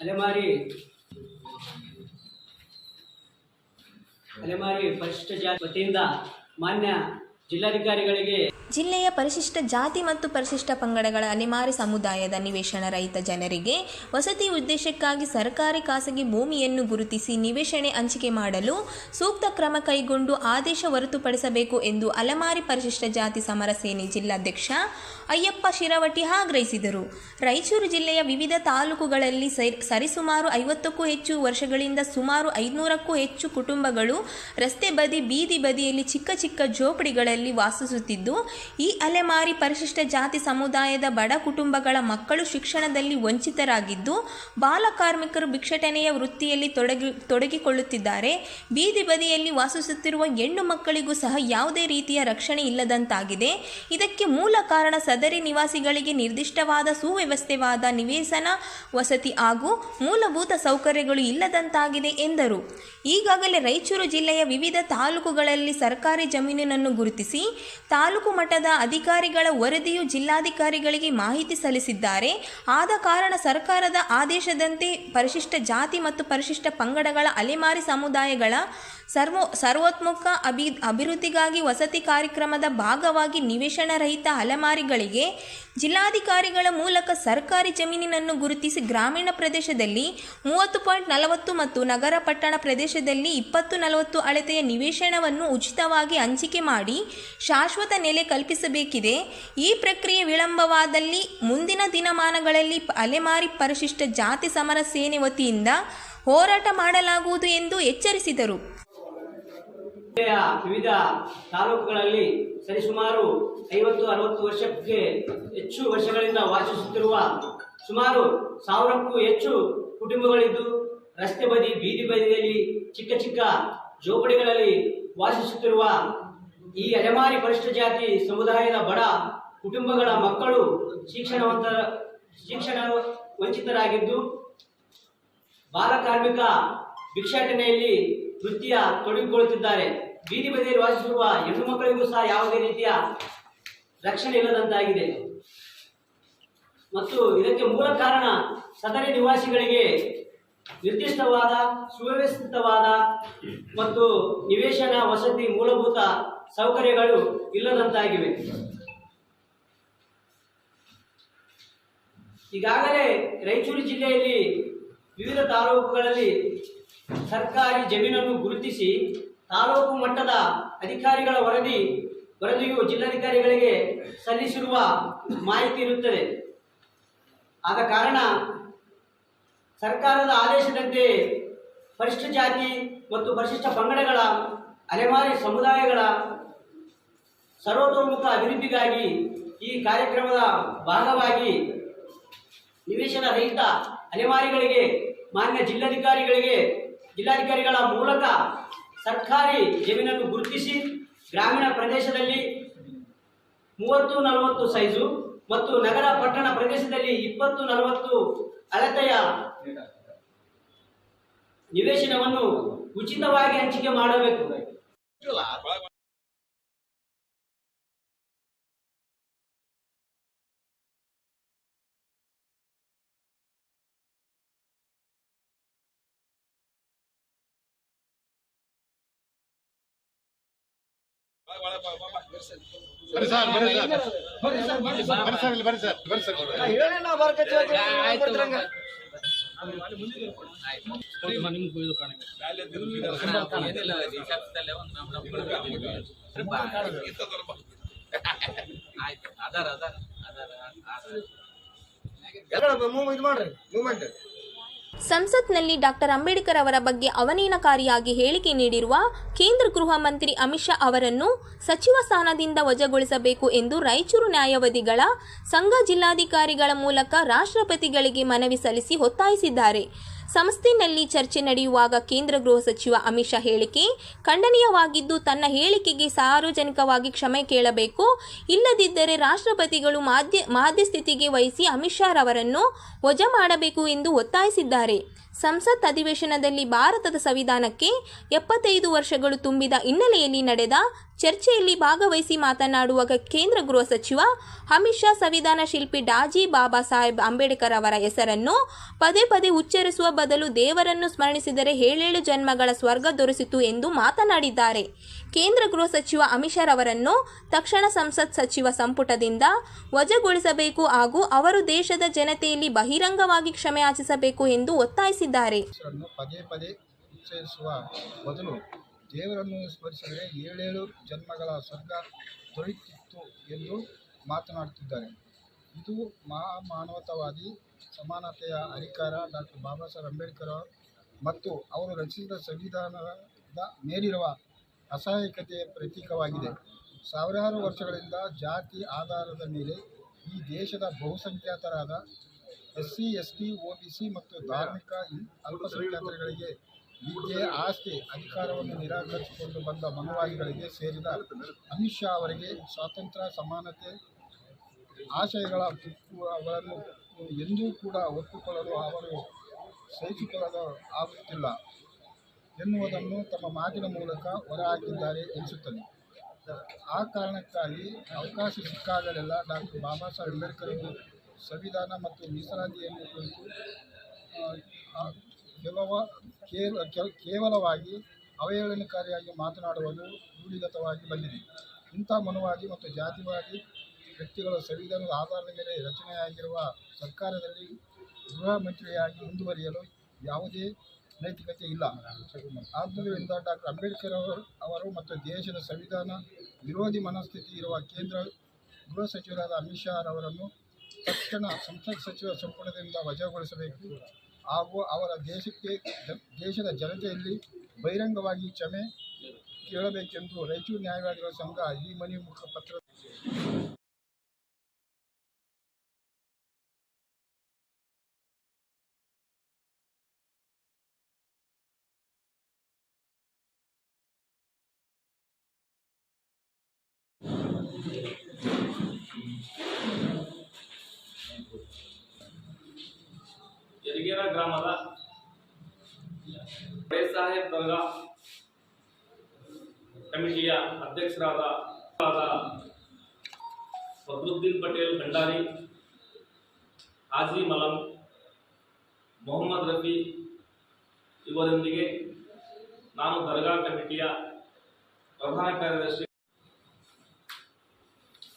ಅಲೆಮಾರಿ ಅಲೆಮಾರಿ ಪರಿಶಿಷ್ಟ ಜಾತಿ ವತಿಯಿಂದ ಮಾನ್ಯ ಜಿಲ್ಲಾಧಿಕಾರಿಗಳಿಗೆ ಜಿಲ್ಲೆಯ ಪರಿಶಿಷ್ಟ ಜಾತಿ ಮತ್ತು ಪರಿಶಿಷ್ಟ ಪಂಗಡಗಳ ಅಲೆಮಾರಿ ಸಮುದಾಯದ ನಿವೇಶನ ರಹಿತ ಜನರಿಗೆ ವಸತಿ ಉದ್ದೇಶಕ್ಕಾಗಿ ಸರ್ಕಾರಿ ಖಾಸಗಿ ಭೂಮಿಯನ್ನು ಗುರುತಿಸಿ ನಿವೇಶನೆ ಹಂಚಿಕೆ ಮಾಡಲು ಸೂಕ್ತ ಕ್ರಮ ಕೈಗೊಂಡು ಆದೇಶ ಹೊರತುಪಡಿಸಬೇಕು ಎಂದು ಅಲೆಮಾರಿ ಪರಿಶಿಷ್ಟ ಜಾತಿ ಸಮರ ಸೇನೆ ಜಿಲ್ಲಾಧ್ಯಕ್ಷ ಅಯ್ಯಪ್ಪ ಶಿರವಟಿ ಆಗ್ರಹಿಸಿದರು. ರಾಯಚೂರು ಜಿಲ್ಲೆಯ ವಿವಿಧ ತಾಲೂಕುಗಳಲ್ಲಿ ಸರಿ- ಸರಿಸುಮಾರು ಐವತ್ತಕ್ಕೂ ಹೆಚ್ಚು ವರ್ಷಗಳಿಂದ ಸುಮಾರು ಐದುನೂರಕ್ಕೂ ಹೆಚ್ಚು ಕುಟುಂಬಗಳು ರಸ್ತೆ ಬದಿ ಬೀದಿ ಬದಿಯಲ್ಲಿ ಚಿಕ್ಕ ಚಿಕ್ಕ ಜೋಪಡಿಗಳಲ್ಲಿ ವಾಸಿಸುತ್ತಿದ್ದು, ಈ ಅಲೆಮಾರಿ ಪರಿಶಿಷ್ಟ ಜಾತಿ ಸಮುದಾಯದ ಬಡ ಕುಟುಂಬಗಳ ಮಕ್ಕಳು ಶಿಕ್ಷಣದಲ್ಲಿ ವಂಚಿತರಾಗಿದ್ದು, ಬಾಲ ಕಾರ್ಮಿಕರು ಭಿಕ್ಷಟನೆಯ ವೃತ್ತಿಯಲ್ಲಿ ತೊಡಗಿ, ತೊಡಗಿಕೊಳ್ಳುತ್ತಿದ್ದಾರೆ. ಬೀದಿ ಬದಿಯಲ್ಲಿ ವಾಸಿಸುತ್ತಿರುವ ಹೆಣ್ಣು ಮಕ್ಕಳಿಗೂ ಸಹ ಯಾವುದೇ ರೀತಿಯ ರಕ್ಷಣೆ ಇಲ್ಲದಂತಾಗಿದೆ. ಇದಕ್ಕೆ ಮೂಲ ಕಾರಣ ಸದರಿ ನಿವಾಸಿಗಳಿಗೆ ನಿರ್ದಿಷ್ಟವಾದ ಸುವ್ಯವಸ್ಥೆವಾದ ನಿವೇಶನ ವಸತಿ ಹಾಗೂ ಮೂಲಭೂತ ಸೌಕರ್ಯಗಳು ಇಲ್ಲದಂತಾಗಿದೆ ಎಂದರು. ಈಗಾಗಲೇ ರಾಯಚೂರು ಜಿಲ್ಲೆಯ ವಿವಿಧ ತಾಲೂಕುಗಳಲ್ಲಿ ಸರ್ಕಾರಿ ಜಮೀನನ್ನು ಗುರುತಿಸಿ ತಾಲೂಕು ಮಟ್ಟದ ಅಧಿಕಾರಿಗಳ ವರದಿಯು ಜಿಲ್ಲಾಧಿಕಾರಿಗಳಿಗೆ ಮಾಹಿತಿ ಸಲ್ಲಿಸಿದ್ದಾರೆ. ಆದ ಕಾರಣ ಸರ್ಕಾರದ ಆದೇಶದಂತೆ ಪರಿಶಿಷ್ಟ ಜಾತಿ ಮತ್ತು ಪರಿಶಿಷ್ಟ ಪಂಗಡಗಳ ಅಲೆಮಾರಿ ಸಮುದಾಯಗಳ ಸರ್ವ, ಸರ್ವೋತ್ಮುಖ ಅಭಿ, ಅಭಿವೃದ್ಧಿಗಾಗಿ ವಸತಿ ಕಾರ್ಯಕ್ರಮದ ಭಾಗವಾಗಿ ನಿವೇಶನ ರಹಿತ ಅಲೆಮಾರಿಗಳಿಗೆ ಜಿಲ್ಲಾಧಿಕಾರಿಗಳ ಮೂಲಕ ಸರ್ಕಾರಿ ಜಮೀನಿನನ್ನು ಗುರುತಿಸಿ ಗ್ರಾಮೀಣ ಪ್ರದೇಶದಲ್ಲಿ ಮೂವತ್ತು ಪಾಯಿಂಟ್ ನಲವತ್ತು ಮತ್ತು ನಗರ ಪಟ್ಟಣ ಪ್ರದೇಶದಲ್ಲಿ ಇಪ್ಪತ್ತು ನಲವತ್ತು ಅಳತೆಯ ನಿವೇಶನವನ್ನು ಉಚಿತವಾಗಿ ಹಂಚಿಕೆ ಮಾಡಿ ಶಾಶ್ವತ ನೆಲೆ ಕಲ್ಪಿಸಬೇಕಿದೆ. ಈ ಪ್ರಕ್ರಿಯೆ ವಿಳಂಬವಾದಲ್ಲಿ ಮುಂದಿನ ದಿನಮಾನಗಳಲ್ಲಿ ಅಲೆಮಾರಿ ಪರಿಶಿಷ್ಟ ಜಾತಿ ಸಮರ ಸೇನೆ ವತಿಯಿಂದ ಹೋರಾಟ ಮಾಡಲಾಗುವುದು ಎಂದು ಎಚ್ಚರಿಸಿದರು. ಜಿಲ್ಲೆಯ ವಿವಿಧ ತಾಲೂಕುಗಳಲ್ಲಿ ಸರಿಸುಮಾರು ಐವತ್ತು, ಅರವತ್ತು ವರ್ಷಕ್ಕೆ ಹೆಚ್ಚು ವರ್ಷಗಳಿಂದ ವಾಸಿಸುತ್ತಿರುವ ಸುಮಾರು ಸಾವಿರಕ್ಕೂ ಹೆಚ್ಚು ಕುಟುಂಬಗಳಿದ್ದು, ರಸ್ತೆ ಬದಿ, ಬೀದಿ ಬದಿಯಲ್ಲಿ ಚಿಕ್ಕ ಚಿಕ್ಕ ಜೋಪಡಿಗಳಲ್ಲಿ ವಾಸಿಸುತ್ತಿರುವ ಈ ಅಲೆಮಾರಿ ಪರಿಶಿಷ್ಟ ಜಾತಿ ಸಮುದಾಯದ ಬಡ ಕುಟುಂಬಗಳ ಮಕ್ಕಳು ಶಿಕ್ಷಣವಂತ, ಶಿಕ್ಷಣ ವಂಚಿತರಾಗಿದ್ದು ಬಾಲಕಾರ್ಮಿಕ ಭಿಕ್ಷಾಟನೆಯಲ್ಲಿ ವೃತ್ತಿಯ ತೊಡಗಿಕೊಳ್ಳುತ್ತಿದ್ದಾರೆ. ಬೀದಿ ಬದಿಯಲ್ಲಿ ವಾಸಿಸಿರುವ ಹೆಣ್ಣು ಮಕ್ಕಳಿಗೂ ಸಹ ಯಾವುದೇ ರೀತಿಯ ರಕ್ಷಣೆ ಇಲ್ಲದಂತಾಗಿದೆ. ಮತ್ತು ಇದಕ್ಕೆ ಮೂಲ ಕಾರಣ ಸದರಿ ನಿವಾಸಿಗಳಿಗೆ ನಿರ್ದಿಷ್ಟವಾದ, ಸುವ್ಯವಸ್ಥಿತವಾದ ಮತ್ತು ನಿವೇಶನ ವಸತಿ ಮೂಲಭೂತ ಸೌಕರ್ಯಗಳು ಇಲ್ಲದಂತಾಗಿವೆ. ಈಗಾಗಲೇ ರಾಯಚೂರು ಜಿಲ್ಲೆಯಲ್ಲಿ ವಿವಿಧ ತಾಲೂಕುಗಳಲ್ಲಿ ಸರ್ಕಾರಿ ಜಮೀನನ್ನು ಗುರುತಿಸಿ ತಾಲೂಕು ಮಟ್ಟದ ಅಧಿಕಾರಿಗಳ ವರದಿ ವರದಿಯು ಜಿಲ್ಲಾಧಿಕಾರಿಗಳಿಗೆ ಸಲ್ಲಿಸಿರುವ ಮಾಹಿತಿ ಇರುತ್ತದೆ. ಆದ ಕಾರಣ ಸರ್ಕಾರದ ಆದೇಶದಂತೆ ಪರಿಶಿಷ್ಟ ಜಾತಿ ಮತ್ತು ಪರಿಶಿಷ್ಟ ಪಂಗಡಗಳ, ಅಲೆಮಾರಿ ಸಮುದಾಯಗಳ ಸರ್ವತೋಮುಖ ಅಭಿವೃದ್ಧಿಗಾಗಿ ಈ ಕಾರ್ಯಕ್ರಮದ ಭಾಗವಾಗಿ ನಿವೇಶನ ರಹಿತ ಅಲೆಮಾರಿಗಳಿಗೆ, ಮಾನ್ಯ ಜಿಲ್ಲಾಧಿಕಾರಿಗಳಿಗೆ ಜಿಲ್ಲಾಧಿಕಾರಿಗಳ ಮೂಲಕ ಸರ್ಕಾರಿ ಜಮೀನನ್ನು ಗುರುತಿಸಿ ಗ್ರಾಮೀಣ ಪ್ರದೇಶದಲ್ಲಿ ಮೂವತ್ತು ನಲವತ್ತು ಸೈಜು ಮತ್ತು ನಗರ ಪಟ್ಟಣ ಪ್ರದೇಶದಲ್ಲಿ ಇಪ್ಪತ್ತು ನಲವತ್ತು ಅಳತೆಯ ನಿವೇಶನವನ್ನು ಉಚಿತವಾಗಿ ಹಂಚಿಕೆ ಮಾಡಬೇಕು. ಬರ್ರಿ ಸರ್ ಬರ್ರಿ ಸರ್ ಬರ್ರಿ ಸರ್ ಇಲ್ಲಿ ಬರ್ರಿ ಸರ್ ಬರ್ರಿ ಸರ್ ಏನಿಲ್ಲ ವಿಚಾರಿಸ್ದಲ್ಲೇ ಒಂದು ನಮ್ಮ ನಮ್ಮ ಆಯ್ತು ಅದಾರ ಅದಾರ ಅದಾರ ಅದಾರ ಮೂವ್ ಮಾಡ್ರಿ ಮೂವ್ಮೆಂಟ್ ಸಂಸತ್ನಲ್ಲಿ ಡಾಕ್ಟರ್ ಅಂಬೇಡ್ಕರ್ ಅವರ ಬಗ್ಗೆ ಅವನೇನಕಾರಿಯಾಗಿ ಹೇಳಿಕೆ ನೀಡಿರುವ ಕೇಂದ್ರ ಗೃಹ ಮಂತ್ರಿ ಅಮಿತ್ ಶಾ ಅವರನ್ನು ಸಚಿವ ಸ್ಥಾನದಿಂದ ವಜಾಗೊಳಿಸಬೇಕು ಎಂದು ರಾಯಚೂರು ನ್ಯಾಯವಾದಿಗಳ ಸಂಘ ಜಿಲ್ಲಾಧಿಕಾರಿಗಳ ಮೂಲಕ ರಾಷ್ಟ್ರಪತಿಗಳಿಗೆ ಮನವಿ ಸಲ್ಲಿಸಿ ಒತ್ತಾಯಿಸಿದ್ದಾರೆ. ಸಂಸ್ಥೆಯಲ್ಲಿ ಚರ್ಚೆ ನಡೆಯುವಾಗ ಕೇಂದ್ರ ಗೃಹ ಸಚಿವ ಅಮಿತ್ ಶಾ ಹೇಳಿಕೆ, ಖಂಡನೀಯವಾಗಿದ್ದು ತನ್ನ ಹೇಳಿಕೆಗೆ ಸಾರ್ವಜನಿಕವಾಗಿ ಕ್ಷಮೆ ಕೇಳಬೇಕು. ಇಲ್ಲದಿದ್ದರೆ ರಾಷ್ಟ್ರಪತಿಗಳು ಮಾಧ್ಯ, ಮಾಧ್ಯಸ್ಥಿತಿಗೆ ವಹಿಸಿ ಅಮಿತ್ ಶಾ ರವರನ್ನು ವಜಾ ಮಾಡಬೇಕು ಎಂದು ಒತ್ತಾಯಿಸಿದ್ದಾರೆ. ಸಂಸತ್ ಅಧಿವೇಶನದಲ್ಲಿ ಭಾರತದ ಸಂವಿಧಾನಕ್ಕೆ ಎಪ್ಪತ್ತೈದು ವರ್ಷಗಳು ತುಂಬಿದ ಹಿನ್ನೆಲೆಯಲ್ಲಿ ನಡೆದ ಚರ್ಚೆಯಲ್ಲಿ ಭಾಗವಹಿಸಿ ಮಾತನಾಡುವಾಗ ಕೇಂದ್ರ ಗೃಹ ಸಚಿವ ಅಮಿತ್ ಶಾ ಸಂವಿಧಾನ ಶಿಲ್ಪಿ ಡಾಜಿ ಬಾಬಾ ಸಾಹೇಬ್ ಅಂಬೇಡ್ಕರ್ ಅವರ ಹೆಸರನ್ನು ಪದೇ ಪದೇ ಉಚ್ಚರಿಸುವ ಬದಲು ದೇವರನ್ನು ಸ್ಮರಣಿಸಿದರೆ ಏಳೇಳು ಜನ್ಮಗಳ ಸ್ವರ್ಗ ದೊರೆಸಿತು ಎಂದು ಮಾತನಾಡಿದ್ದಾರೆ. ಕೇಂದ್ರ ಗೃಹ ಸಚಿವ ಅಮಿತ್ ಶಾ ಅವರನ್ನು ತಕ್ಷಣ ಸಂಸತ್ ಸಚಿವ ಸಂಪುಟದಿಂದ ವಜಾಗೊಳಿಸಬೇಕು ಹಾಗೂ ಅವರು ದೇಶದ ಜನತೆಯಲ್ಲಿ ಬಹಿರಂಗವಾಗಿ ಕ್ಷಮೆ ಯಾಚಿಸಬೇಕು ಎಂದು ಒತ್ತಾಯಿಸಿದ್ದಾರೆ. ದೇವರನ್ನು ಸ್ಮರಿಸಿದರೆ ಏಳೇಳು ಜನ್ಮಗಳ ಸ್ವರ್ಗ ದೊರೆಯುತ್ತಿತ್ತು ಎಂದು ಮಾತನಾಡುತ್ತಿದ್ದಾರೆ. ಇದು ಮಹಾ ಮಾನವತಾವಾದಿ ಸಮಾನತೆಯ ಅಧಿಕಾರ ಡಾಕ್ಟರ್ ಬಾಬಾ ಸಾಹೇಬ್ ಅಂಬೇಡ್ಕರ್ ಮತ್ತು ಅವರು ರಚಿಸಿದ ಸಂವಿಧಾನದ ಮೇಲಿರುವ ಅಸಹಾಯಕತೆಯ ಪ್ರತೀಕವಾಗಿದೆ. ಸಾವಿರಾರು ವರ್ಷಗಳಿಂದ ಜಾತಿ ಆಧಾರದ ಮೇಲೆ ಈ ದೇಶದ ಬಹುಸಂಖ್ಯಾತರಾದ S C S T O B C ಮತ್ತು ಧಾರ್ಮಿಕ ಇನ್- ವಿದ್ಯೆ ಆಸ್ತಿ ಅಧಿಕಾರವನ್ನು ನಿರಾಕರಿಸಿಕೊಂಡು ಬಂದ ಮನುವಾದಿಗಳಿಗೆ ಸೇರಿದ ಅಮಿತ್ ಶಾ ಅವರಿಗೆ ಸ್ವಾತಂತ್ರ್ಯ, ಸಮಾನತೆ, ಆಶಯಗಳ ಅವರನ್ನು ಎಂದೂ ಕೂಡ ಒಪ್ಪಿಕೊಳ್ಳಲು ಅವರು ಸಹಿಸಿಕೊಳ್ಳಲು ಆಗುತ್ತಿಲ್ಲ ಎನ್ನುವುದನ್ನು ತಮ್ಮ ಮಾತಿನ ಮೂಲಕ ಹೊರಹಾಕಿದ್ದಾರೆ ಎನಿಸುತ್ತದೆ. ಆ ಕಾರಣಕ್ಕಾಗಿ ಅವಕಾಶ ಸಿಕ್ಕಾಗಲೆಲ್ಲ ಡಾಕ್ಟರ್ ಬಾಬಾ ಸಾಹೇಬ್ ಅಂಬೇಡ್ಕರ್ ಸಂವಿಧಾನ ಮತ್ತು ಮೀಸಲಾತಿಯನ್ನು ಕುರಿತು ಕೆಲವ ಕೇವ ಕೆಲ- ಕೇವಲವಾಗಿ ಅವಹೇಳನಕಾರಿಯಾಗಿ ಮಾತನಾಡುವುದು ರೂಢಿಗತವಾಗಿ ಬಂದಿದೆ. ಇಂಥ ಮನುವಾದಿ ಮತ್ತು ಜಾತಿವಾದಿ ವ್ಯಕ್ತಿಗಳ ಸಂವಿಧಾನದ ಆಧಾರದ ಮೇಲೆ ರಚನೆಯಾಗಿರುವ ಸರ್ಕಾರದಲ್ಲಿ ಗೃಹ ಮಂತ್ರಿಯಾಗಿ ಮುಂದುವರಿಯಲು ಯಾವುದೇ ನೈತಿಕತೆ ಇಲ್ಲ. ಆದ್ದರಿಂದ ಡಾಕ್ಟರ್ ಅಂಬೇಡ್ಕರ್ ಅವರು ಮತ್ತು ದೇಶದ ಸಂವಿಧಾನ ವಿರೋಧಿ ಮನಸ್ಥಿತಿ ಇರುವ ಕೇಂದ್ರ ಗೃಹ ಸಚಿವರಾದ ಅಮಿತ್ ಶಾ ಅವರನ್ನು ತಕ್ಷಣ ಸಂಸತ್ ಸಚಿವ ಸಂಪುಟದಿಂದ ವಜಾಗೊಳಿಸಬೇಕು. ಹಾಗೂ ಅವರ ದೇಶಕ್ಕೆ ಜ- ದೇಶದ ಜನತೆಯಲ್ಲಿ ಬಹಿರಂಗವಾಗಿ ಕ್ಷಮೆ ಕೇಳಬೇಕೆಂದು ರಾಯಚೂರು ನ್ಯಾಯವಾದಿಗಳ ಸಂಘ ಈ ಮನವಿ ಮುಖಪತ್ರ ಗ್ರಾಮದ ಬಡೇ ಸಾಹೇಬ್ ದರ್ಗಾ ಕಮಿಟಿಯ ಅಧ್ಯಕ್ಷರಾದ ಫದ್ರುದ್ದೀನ್ ಪಟೇಲ್ ಭಂಡಾರಿ, ಹಾಜಿ ಮಲಂ, ಮೊಹಮ್ಮದ್ ರಫಿ ಇವರೊಂದಿಗೆ ನಾನು ದರ್ಗಾ ಕಮಿಟಿಯ ಪ್ರಧಾನ ಕಾರ್ಯದರ್ಶಿ.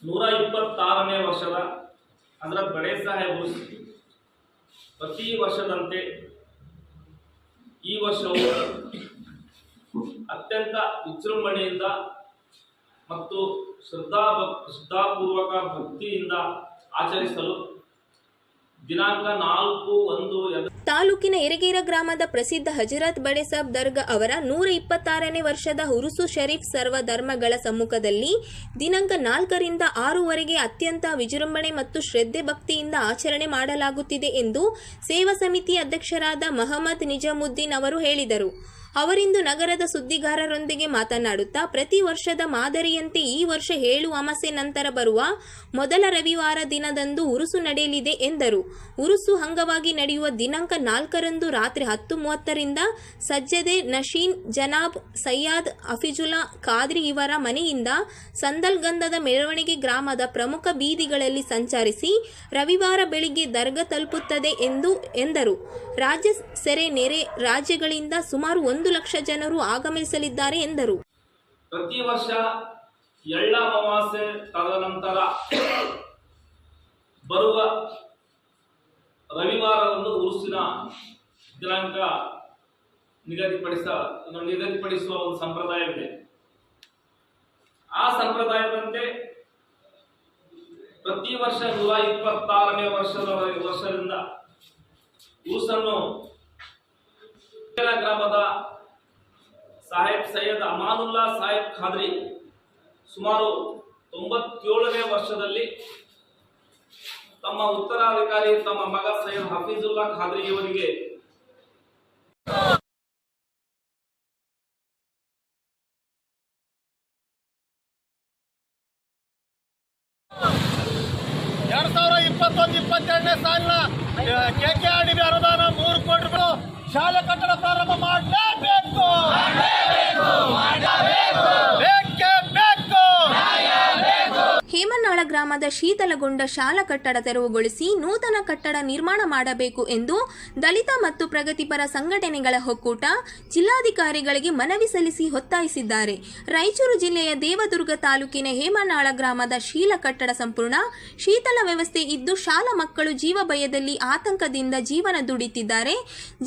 ನೂರ ಇಪ್ಪತ್ತಾರನೇ ವರ್ಷದ ಅದರ ಬಡೇ ಸಾಹೇಬರು ಪ್ರತಿ ವರ್ಷದಂತೆ ಈ ವರ್ಷವು ಅತ್ಯಂತ ವಿಜೃಂಭಣೆಯಿಂದ ಮತ್ತು ಶ್ರದ್ಧಾ ಶ್ರದ್ಧಾಪೂರ್ವಕ ಭಕ್ತಿಯಿಂದ ಆಚರಿಸಲು ದಿನಾಂಕ ನಾಲ್ಕು ಒಂದು ಎರಡು ತಾಲೂಕಿನ ಯರಗೇರ ಗ್ರಾಮದ ಪ್ರಸಿದ್ಧ ಹಜರತ್ ಬಡೇಸಾಬ್ ದರ್ಗಾ ಅವರ ನೂರ ಇಪ್ಪತ್ತಾರನೇ ವರ್ಷದ ಹುರುಸು ಶರೀಫ್ ಸರ್ವ ಧರ್ಮಗಳ ಸಮ್ಮುಖದಲ್ಲಿ ದಿನಾಂಕ ನಾಲ್ಕರಿಂದ ಆರೂವರೆಗೆ ಅತ್ಯಂತ ವಿಜೃಂಭಣೆ ಮತ್ತು ಶ್ರದ್ಧೆ ಭಕ್ತಿಯಿಂದ ಆಚರಣೆ ಮಾಡಲಾಗುತ್ತಿದೆ ಎಂದು ಸೇವಾ ಸಮಿತಿ ಅಧ್ಯಕ್ಷರಾದ ಮಹಮ್ಮದ್ ನಿಜಾಮುದ್ದೀನ್ ಅವರು ಹೇಳಿದರು. ಅವರಿಂದು ನಗರದ ಸುದ್ದಿಗಾರರೊಂದಿಗೆ ಮಾತನಾಡುತ್ತಾ, ಪ್ರತಿ ವರ್ಷದ ಮಾದರಿಯಂತೆ ಈ ವರ್ಷ ಏಳು ಅಮಾಸೆ ನಂತರ ಬರುವ ಮೊದಲ ರವಿವಾರ ದಿನದಂದು ಉರುಸು ನಡೆಯಲಿದೆ ಎಂದರು. ಉರುಸು ಅಂಗವಾಗಿ ನಡೆಯುವ ದಿನಾಂಕ ನಾಲ್ಕರಂದು ರಾತ್ರಿ ಹತ್ತು ಮೂವತ್ತರಿಂದ ಸಜ್ಜದೆ ನಶೀನ್, ಜನಾಬ್ ಸಯ್ಯಾದ್ ಅಫಿಜುಲಾ ಖಾದ್ರಿ ಇವರ ಮನೆಯಿಂದ ಸಂದಲ್ಗಂಧದ ಮೆರವಣಿಗೆ ಗ್ರಾಮದ ಪ್ರಮುಖ ಬೀದಿಗಳಲ್ಲಿ ಸಂಚರಿಸಿ ರವಿವಾರ ಬೆಳಿಗ್ಗೆ ದರ್ಗಾ ತಲುಪುತ್ತದೆ ಎಂದು ಎಂದರು. ರಾಜ್ಯ ಸೆರೆ ನೆರೆ ರಾಜ್ಯಗಳಿಂದ ಸುಮಾರು ಒಂದು ಲಕ್ಷ ಜನರು ಆಗಮಿಸಲಿದ್ದಾರೆ ಎಂದರು. ಪ್ರತಿ ವರ್ಷ ಎಳ್ಳ ಅಮಾವಾಸ್ಯೆ ತದನಂತರ ಬರುವ ರವಿವಾರದಂದು ಉರುಸಿನ ದಿನಾಂಕ ನಿಗದಿಪಡಿಸ ನಿಗದಿಪಡಿಸುವ ಒಂದು ಸಂಪ್ರದಾಯವಿದೆ. ಆ ಸಂಪ್ರದಾಯದಂತೆ ಪ್ರತಿ ವರ್ಷ ನೂರ ಇಪ್ಪತ್ತಾರನೇ ವರ್ಷದ ವರ್ಷದಿಂದ ಉರುಸನ್ನು ಗ್ರಾಮದ ಸಾಹೇಬ್ ಸೈಯದ್ ಅಮಾನುಲ್ಲಾ ಸಾಹೇಬ್ ಖಾದ್ರಿ ಸುಮಾರು ತೊಂಬತ್ತೇಳನೇ ವರ್ಷದಲ್ಲಿ ತಮ್ಮ ಉತ್ತರಾಧಿಕಾರಿ, ತಮ್ಮ ಮಗ ಸೈಯದ್ ಹಫೀಜುಲ್ಲಾ ಖಾದ್ರಿ ಅವರಿಗೆ ಎರಡ್ ಸಾವಿರ ಇಪ್ಪತ್ತೊಂದು, ಇಪ್ಪತ್ತೆರಡನೇ ಸಾಲಿನ ಕೆಕೆ ಡಿ ಅನುದಾನ ಮೂರು ಕೋಟಿ ರೂಪಾಯಿ ಶಾಲೆ ಕಟ್ಟಡ ಪ್ರಾರಂಭ ಮಾಡಲೇಬೇಕು. ಗ್ರಾಮದ ಶೀತಲಗೊಂಡ ಶಾಲಾ ಕಟ್ಟಡ ತೆರವುಗೊಳಿಸಿ ನೂತನ ಕಟ್ಟಡ ನಿರ್ಮಾಣ ಮಾಡಬೇಕು ಎಂದು ದಲಿತ ಮತ್ತು ಪ್ರಗತಿಪರ ಸಂಘಟನೆಗಳ ಒಕ್ಕೂಟ ಜಿಲ್ಲಾಧಿಕಾರಿಗಳಿಗೆ ಮನವಿ ಸಲ್ಲಿಸಿ ಒತ್ತಾಯಿಸಿದ್ದಾರೆ. ರಾಯಚೂರು ಜಿಲ್ಲೆಯ ದೇವದುರ್ಗ ತಾಲೂಕಿನ ಹೇಮನಾಳ ಗ್ರಾಮದ ಶೀಲ ಕಟ್ಟಡ ಸಂಪೂರ್ಣ ಶೀತಲ ವ್ಯವಸ್ಥೆ ಇದ್ದು ಶಾಲಾ ಮಕ್ಕಳು ಜೀವ ಭಯದಲ್ಲಿ ಆತಂಕದಿಂದ ಜೀವನ ದುಡಿತಿದ್ದಾರೆ.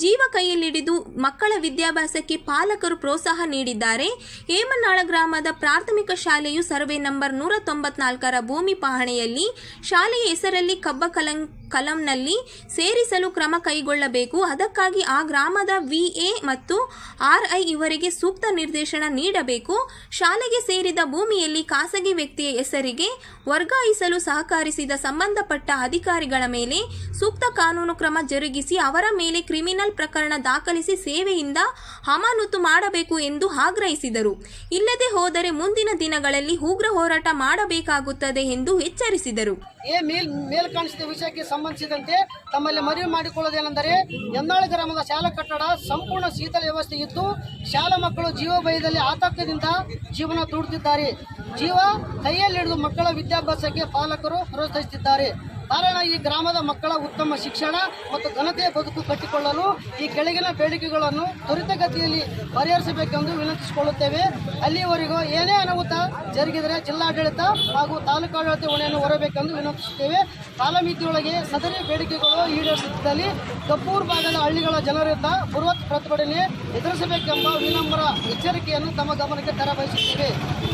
ಜೀವ ಕೈಯಲ್ಲಿಡಿದು ಮಕ್ಕಳ ವಿದ್ಯಾಭ್ಯಾಸಕ್ಕೆ ಪಾಲಕರು ಪ್ರೋತ್ಸಾಹ ನೀಡಿದ್ದಾರೆ. ಹೇಮನಾಳ ಗ್ರಾಮದ ಪ್ರಾಥಮಿಕ ಶಾಲೆಯು ಸರ್ವೆ ನಂಬರ್ ನೂರ ತೊಂಬತ್ನಾಲ್ಕರ ಭೂಮಿ ಪಹಣೆಯಲ್ಲಿ ಶಾಲೆಯ ಹೆಸರಲ್ಲಿ ಕಬ್ಬ ಕಲಂ ಕಲಂನಲ್ಲಿ ಸೇರಿಸಲು ಕ್ರಮ ಕೈಗೊಳ್ಳಬೇಕು. ಅದಕ್ಕಾಗಿ ಆ ಗ್ರಾಮದ ವಿಎ ಮತ್ತು ಆರ್ಐ ಇವರಿಗೆ ಸೂಕ್ತ ನಿರ್ದೇಶನ ನೀಡಬೇಕು. ಶಾಲೆಗೆ ಸೇರಿದ ಭೂಮಿಯಲ್ಲಿ ಖಾಸಗಿ ವ್ಯಕ್ತಿಯ ಹೆಸರಿಗೆ ವರ್ಗಾಯಿಸಲು ಸಹಕರಿಸಿದ ಸಂಬಂಧಪಟ್ಟ ಅಧಿಕಾರಿಗಳ ಮೇಲೆ ಸೂಕ್ತ ಕಾನೂನು ಕ್ರಮ ಜರುಗಿಸಿ ಅವರ ಮೇಲೆ ಕ್ರಿಮಿನಲ್ ಪ್ರಕರಣ ದಾಖಲಿಸಿ ಸೇವೆಯಿಂದ ಅಮಾನತು ಮಾಡಬೇಕು ಎಂದು ಆಗ್ರಹಿಸಿದರು. ಇಲ್ಲದೆ ಹೋದರೆ ಮುಂದಿನ ದಿನಗಳಲ್ಲಿ ಉಗ್ರ ಹೋರಾಟ ಮಾಡಬೇಕಾಗುತ್ತದೆ ಎಂದು ಎಚ್ಚರಿಸಿದರು. ಈ ಮೇಲ್ ಮೇಲ್ ಕಾಣಿಸಿದ ವಿಷಯಕ್ಕೆ ಸಂಬಂಧಿಸಿದಂತೆ ತಮ್ಮಲ್ಲಿ ಮನವಿ ಮಾಡಿಕೊಳ್ಳೋದೇನೆಂದರೆ ಎನ್ನಾಳ ಗ್ರಾಮದ ಶಾಲಾ ಕಟ್ಟಡ ಸಂಪೂರ್ಣ ಶೀತಲ ವ್ಯವಸ್ಥೆ ಇದ್ದು, ಶಾಲಾ ಮಕ್ಕಳು ಜೀವ ಭಯದಲ್ಲಿ ಆತಂಕದಿಂದ ಜೀವನ ದೂಡುತ್ತಿದ್ದಾರೆ. ಜೀವ ಕೈಯಲ್ಲಿಡಿದು ಮಕ್ಕಳ ವಿದ್ಯಾಭ್ಯಾಸಕ್ಕೆ ಪಾಲಕರು ಪ್ರೋತ್ಸಾಹಿಸುತ್ತಿದ್ದಾರೆ. ಕಾರಣ ಈ ಗ್ರಾಮದ ಮಕ್ಕಳ ಉತ್ತಮ ಶಿಕ್ಷಣ ಮತ್ತು ಘನತೆಯ ಬದುಕು ಕಟ್ಟಿಕೊಳ್ಳಲು ಈ ಕೆಳಗಿನ ಬೇಡಿಕೆಗಳನ್ನು ತ್ವರಿತಗತಿಯಲ್ಲಿ ಪರಿಹರಿಸಬೇಕೆಂದು ವಿನಂತಿಸಿಕೊಳ್ಳುತ್ತೇವೆ. ಅಲ್ಲಿಯವರೆಗೂ ಏನೇ ಅನಾಹುತ ಜರುಗಿದರೆ ಜಿಲ್ಲಾಡಳಿತ ಹಾಗೂ ತಾಲೂಕಾಡಳಿತ ಹೊಣೆಯನ್ನು ಹೊರಬೇಕೆಂದು ವಿನಂತಿಸುತ್ತೇವೆ. ಕಾಲಮಿತಿಯೊಳಗೆ ಸದರಿ ಬೇಡಿಕೆಗಳು ಈಡೇರಿಸುತ್ತಿದ್ದಲ್ಲಿ ಕಪ್ಪೂರು ಭಾಗದ ಹಳ್ಳಿಗಳ ಜನರಿಂದ ಬೃಹತ್ ಪ್ರತಿಭಟನೆ ಎದುರಿಸಬೇಕೆಂಬ ವಿನಮ್ರ ಎಚ್ಚರಿಕೆಯನ್ನು ತಮ್ಮ ಗಮನಕ್ಕೆ ತರಬಯಸುತ್ತೇವೆ.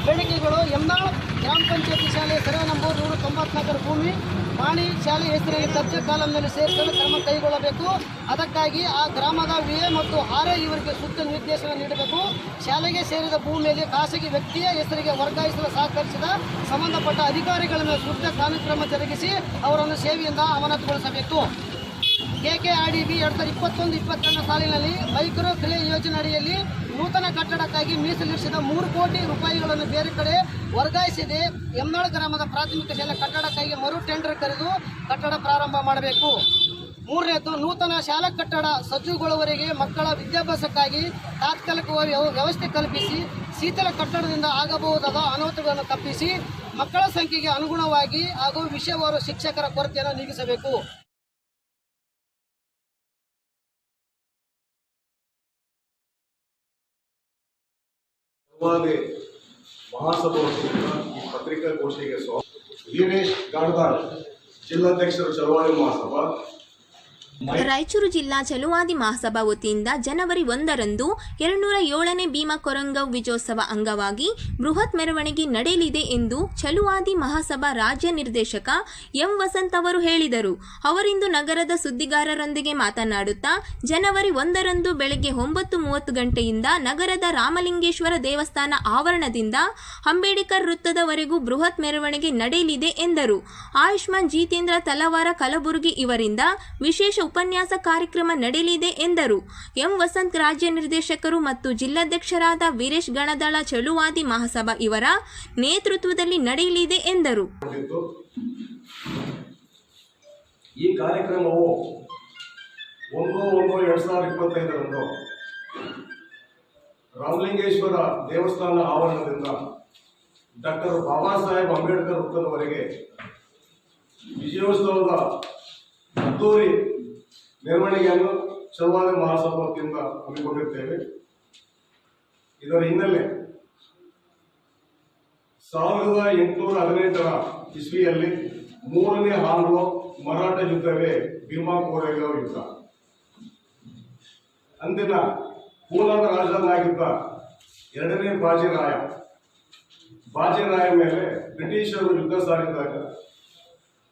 ಬೇಡಿಕೆಗಳು ಯಮ್ನಾಳ್ ಗ್ರಾಮ ಪಂಚಾಯತಿ ಶಾಲೆ ನಂಬರ್ ನೂರ ತೊಂಬತ್ನಾಲ್ಕರ ಭೂಮಿ ಪಾಣಿ ಶಾಲೆ ಹೆಸರಿಗೆ ದರ್ಜೆ ಕಾಲಂನಲ್ಲಿ ಸೇರಿಸಲು ಕ್ರಮ ಕೈಗೊಳ್ಳಬೇಕು. ಅದಕ್ಕಾಗಿ ಆ ಗ್ರಾಮದ ವಿಎ ಮತ್ತು ಆರ್ಐ ಇವರಿಗೆ ಸೂಕ್ತ ನಿರ್ದೇಶನ ನೀಡಬೇಕು. ಶಾಲೆಗೆ ಸೇರಿದ ಭೂಮಿಯಲ್ಲಿ ಖಾಸಗಿ ವ್ಯಕ್ತಿಯ ಹೆಸರಿಗೆ ವರ್ಗಾಯಿಸಲು ಸಹಕರಿಸಿದ ಸಂಬಂಧಪಟ್ಟ ಅಧಿಕಾರಿಗಳನ್ನು ಸೂಕ್ತ ಕಾನೂನು ಕ್ರಮ ಜರುಗಿಸಿ ಅವರನ್ನು ಸೇವೆಯಿಂದ ಅಮಾನತುಗೊಳಿಸಬೇಕು. ಬಿ ಎರಡು ಸಾವಿರದ ಇಪ್ಪತ್ತೊಂದು ಇಪ್ಪತ್ತೆರಡನೇ ಸಾಲಿನಲ್ಲಿ ಮೈಕ್ರೋ ಕ್ರಿಯೆ ಯೋಜನೆ ಅಡಿಯಲ್ಲಿ ನೂತನ ಕಟ್ಟಡಕ್ಕಾಗಿ ಮೀಸಲಿರಿಸಿದ ಮೂರು ಕೋಟಿ ರೂಪಾಯಿಗಳನ್ನು ಬೇರೆ ಕಡೆ ವರ್ಗಾಯಿಸಿದೆ. ಯಮ್ನಾಳ್ ಗ್ರಾಮದ ಪ್ರಾಥಮಿಕ ಶಾಲೆ ಕಟ್ಟಡಕ್ಕಾಗಿ ಮರು ಟೆಂಡರ್ ಕರೆದು ಕಟ್ಟಡ ಪ್ರಾರಂಭ ಮಾಡಬೇಕು. ಮೂರನೇದು ನೂತನ ಶಾಲಾ ಕಟ್ಟಡ ಸಜ್ಜುಗೊಳ್ಳುವವರೆಗೆ ಮಕ್ಕಳ ವಿದ್ಯಾಭ್ಯಾಸಕ್ಕಾಗಿ ತಾತ್ಕಾಲಿಕವಾಗಿ ವ್ಯವ- ವ್ಯವಸ್ಥೆ ಕಲ್ಪಿಸಿ, ಶೀತಲ ಕಟ್ಟಡದಿಂದ ಆಗಬಹುದಾದ ಅನಾಹುತಗಳನ್ನು ತಪ್ಪಿಸಿ, ಮಕ್ಕಳ ಸಂಖ್ಯೆಗೆ ಅನುಗುಣವಾಗಿ ಹಾಗೂ ವಿಷಯವಾರು ಶಿಕ್ಷಕರ ಕೊರತೆಯನ್ನು ನೀಗಿಸಬೇಕು. ಸರ್ವಾದಿ ಮಹಾಸಭಾ ವತಿಯಿಂದ ಈ ಪತ್ರಿಕಾಗೋಷ್ಠಿಗೆ ಸ್ವಾಗತ ವೀರೇಶ್ ಗಾಡ್ದಾಳ್ ಜಿಲ್ಲಾಧ್ಯಕ್ಷರು ಚಳವಳಿ ಮಹಾಸಭಾ ರಾಯಚೂರು ಜಿಲ್ಲಾ ಚಲುವಾದಿ ಮಹಾಸಭಾ ವತಿಯಿಂದ ಜನವರಿ ಒಂದರಂದು ಎರಡುನೂರ ಏಳನೇ ಭೀಮಾ ಕೊರಂಗವ್ ವಿಜಯೋತ್ಸವ ಅಂಗವಾಗಿ ಬೃಹತ್ ಮೆರವಣಿಗೆ ನಡೆಯಲಿದೆ ಎಂದು ಚಲುವಾದಿ ಮಹಾಸಭಾ ರಾಜ್ಯ ನಿರ್ದೇಶಕ ಎಂ ವಸಂತ್ ಅವರು ಹೇಳಿದರು. ಅವರಿಂದು ನಗರದ ಸುದ್ದಿಗಾರರೊಂದಿಗೆ ಮಾತನಾಡುತ್ತಾ, ಜನವರಿ ಒಂದರಂದು ಬೆಳಗ್ಗೆ ಒಂಬತ್ತು ಮೂವತ್ತು ಗಂಟೆಯಿಂದ ನಗರದ ರಾಮಲಿಂಗೇಶ್ವರ ದೇವಸ್ಥಾನ ಆವರಣದಿಂದ ಅಂಬೇಡ್ಕರ್ ವೃತ್ತದವರೆಗೂ ಬೃಹತ್ ಮೆರವಣಿಗೆ ನಡೆಯಲಿದೆ ಎಂದರು. ಆಯುಷ್ಮಾನ್ ಜಿತೇಂದ್ರ ತಲವಾರ ಕಲಬುರಗಿ ಇವರಿಂದ ವಿಶೇಷ ಉಪನ್ಯಾಸ ಕಾರ್ಯಕ್ರಮ ನಡೆಯಲಿದೆ ಎಂದರು. ಎಂ. ವಸಂತ್ ರಾಜ್ಯ ನಿರ್ದೇಶಕರು ಮತ್ತು ಜಿಲ್ಲಾಧ್ಯಕ್ಷರಾದ ವೀರೇಶ್ ಗಣದಳ ಚಳುವಾದಿ ಮಹಾಸಭಾ ಇವರ ನೇತೃತ್ವದಲ್ಲಿ ನಡೆಯಲಿದೆ ಎಂದರು. ಈ ಕಾರ್ಯಕ್ರಮವು ಒಂದು ಒಂದು ಎರಡ್ ಸಾವಿರದ ಇಪ್ಪತ್ತೈದರಂದು ರಾಮಲಿಂಗೇಶ್ವರ ದೇವಸ್ಥಾನ ಆವರಣದಿಂದ ಡಾಕ್ಟರ್ ಬಾಬಾ ಸಾಹೇಬ್ ಅಂಬೇಡ್ಕರ್ ವೃತ್ತದವರೆಗೆ ವಿಜಯೋತ್ಸವದ ಅದ್ದೂರಿ ಮೆರವಣಿಗೆಯನ್ನು ಚಲವಾದಿ ಮಹಾಸಭಾ ವತಿಯಿಂದ ಹಮ್ಮಿಕೊಂಡಿರ್ತೇವೆ ಇದರ ಹಿನ್ನೆಲೆ ಸಾವಿರದ ಎಂಟುನೂರ ಹದಿನೆಂಟರ ಇಸ್ವಿಯಲ್ಲಿ ಮೂರನೇ ಆಂಗ್ಲೋ ಮರಾಠ ಯುದ್ಧವೇ ಭೀಮಾ ಕೋರೆಗಾಂವ್ ಯುದ್ಧ. ಅಂದಿನ ಪೂನಾದ ರಾಜನಾಗಿದ್ದ ಎರಡನೇ ಬಾಜಿರಾಯ ಬಾಜಿರಾಯ ಮೇಲೆ ಬ್ರಿಟಿಷರು ಯುದ್ಧ ಸಾರಿದಾಗ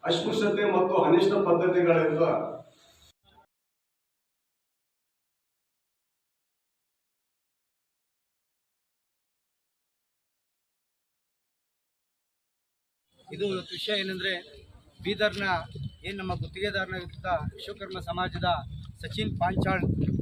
ಅಸ್ಪೃಶ್ಯತೆ ಮತ್ತು ಅನಿಷ್ಟ ಪದ್ಧತಿಗಳಿಂದ ಇದು ಇವತ್ತು ವಿಷಯ ಏನಂದ್ರೆ ಬೀದರ್ನ ಏನು ನಮ್ಮ ಗುತ್ತಿಗೆದಾರನ ವಿರುದ್ಧ ವಿಶ್ವಕರ್ಮ ಸಮಾಜದ ಸಚಿನ್ ಪಾಂಚಾಳ್ ಒಂದು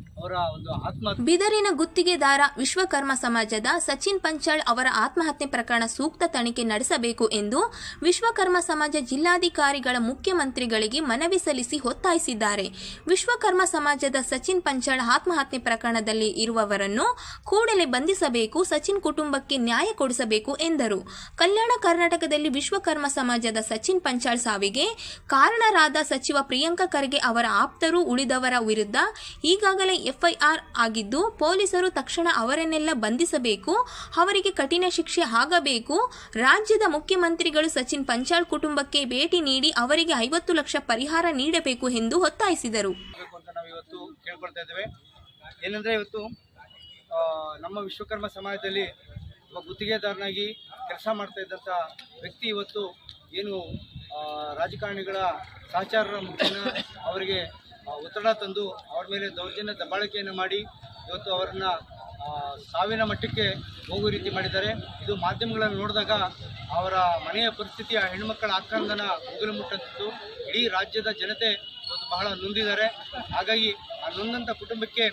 ಬಿದರಿನ ಗುತ್ತಿಗೆದಾರ ವಿಶ್ವಕರ್ಮ ಸಮಾಜದ ಸಚಿನ್ ಪಂಚಾಳ್ ಅವರ ಆತ್ಮಹತ್ಯೆ ಪ್ರಕರಣ ಸೂಕ್ತ ತನಿಖೆ ನಡೆಸಬೇಕು ಎಂದು ವಿಶ್ವಕರ್ಮ ಸಮಾಜ ಜಿಲ್ಲಾಧಿಕಾರಿಗಳ ಮುಖ್ಯಮಂತ್ರಿಗಳಿಗೆ ಮನವಿ ಸಲ್ಲಿಸಿ ಒತ್ತಾಯಿಸಿದ್ದಾರೆ. ವಿಶ್ವಕರ್ಮ ಸಮಾಜದ ಸಚಿನ್ ಪಂಚಾಳ್ ಆತ್ಮಹತ್ಯೆ ಪ್ರಕರಣದಲ್ಲಿ ಇರುವವರನ್ನು ಕೂಡಲೇ ಬಂಧಿಸಬೇಕು, ಸಚಿನ್ ಕುಟುಂಬಕ್ಕೆ ನ್ಯಾಯ ಕೊಡಿಸಬೇಕು ಎಂದರು. ಕಲ್ಯಾಣ ಕರ್ನಾಟಕದಲ್ಲಿ ವಿಶ್ವಕರ್ಮ ಸಮಾಜದ ಸಚಿನ್ ಪಂಚಾಳ್ ಸಾವಿಗೆ ಕಾರಣರಾದ ಸಚಿವ ಪ್ರಿಯಾಂಕ ಖರ್ಗೆ ಅವರ ಆಪ್ತರು ಉಳಿದವರ ವಿರುದ್ಧ ಈಗಾಗಲೇ ಎಫ್ಐಆರ್ ಆಗಿದ್ದು ಪೊಲೀಸರು ತಕ್ಷಣ ಅವರನ್ನೆಲ್ಲ ಬಂಧಿಸಬೇಕು, ಅವರಿಗೆ ಕಠಿಣ ಶಿಕ್ಷೆ ಆಗಬೇಕು. ರಾಜ್ಯದ ಮುಖ್ಯಮಂತ್ರಿಗಳು ಸಚಿನ್ ಪಂಚಾಳ್ ಕುಟುಂಬಕ್ಕೆ ಭೇಟಿ ನೀಡಿ ಅವರಿಗೆ ಐವತ್ತು ಲಕ್ಷ ಪರಿಹಾರ ನೀಡಬೇಕು ಎಂದು ಒತ್ತಾಯಿಸಿದರು. ಏನಂದ್ರೆ ಇವತ್ತು ನಮ್ಮ ವಿಶ್ವಕರ್ಮ ಸಮಾಜದಲ್ಲಿ ಒಬ್ಬ ಗುತ್ತಿಗೆದಾರನಾಗಿ ಕೆಲಸ ಮಾಡ್ತಾ ಇದ್ದಂಥ ವ್ಯಕ್ತಿ ಇವತ್ತು ಏನು ರಾಜಕಾರಣಿಗಳ ಸಹಚಾರರ ಮುಖೇನ ಅವರಿಗೆ ಒತ್ತಡ ತಂದು ಅವರ ಮೇಲೆ ದೌರ್ಜನ್ಯ ದಬ್ಬಾಳಿಕೆಯನ್ನು ಮಾಡಿ ಇವತ್ತು ಅವರನ್ನ ಸಾವಿನ ಮಟ್ಟಕ್ಕೆ ಹೋಗುವ ರೀತಿ ಮಾಡಿದ್ದಾರೆ. ಇದು ಮಾಧ್ಯಮಗಳನ್ನು ನೋಡಿದಾಗ ಅವರ ಮನೆಯ ಪರಿಸ್ಥಿತಿ ಆ ಹೆಣ್ಮಕ್ಕಳ ಆಕ್ರಂದನ ಮುಗಿಲು ಮುಟ್ಟಂತಿತ್ತು. ಇಡೀ ರಾಜ್ಯದ ಜನತೆ ಇವತ್ತು ಬಹಳ ನೊಂದಿದ್ದಾರೆ. ಹಾಗಾಗಿ ಆ ನೊಂದಂಥ ಕುಟುಂಬಕ್ಕೆ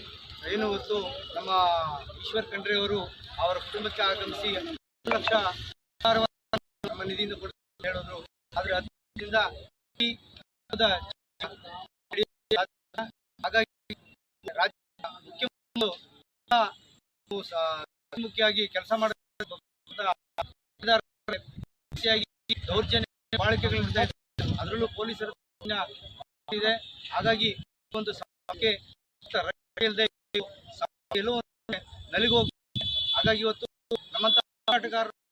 ಏನು ಹೊತ್ತು ನಮ್ಮ ಈಶ್ವರ್ ಖಂಡ್ರೆ ಅವರು ಅವರ ಕುಟುಂಬಕ್ಕೆ ಆಗಮಿಸಿ ಲಕ್ಷ ನಮ್ಮ ನಿಧಿಯಿಂದ ಕೊಡ್ತಾರೆ ಹೇಳಿದ್ರು. ಆದರೆ ಅದರಿಂದ ಹಾಗಾಗಿ ರಾಜ್ಯ ಮುಖ್ಯಮಂತ್ರಿಗಳು ಮುಖ್ಯವಾಗಿ ಕೆಲಸ ದೌರ್ಜನ್ಯ ಬಾಳಿಕೆಗಳು. ಅದರಲ್ಲೂ ಪೊಲೀಸರ ಇದೆ ಹಾಗಾಗಿ ಒಂದು ಸಮಸ್ಯೆ ಇಲ್ಲದೆ ಹಾಗಾಗಿ ಇವತ್ತು ನಮ್ಮಂತ ಹೋರಾಟಗಾರರು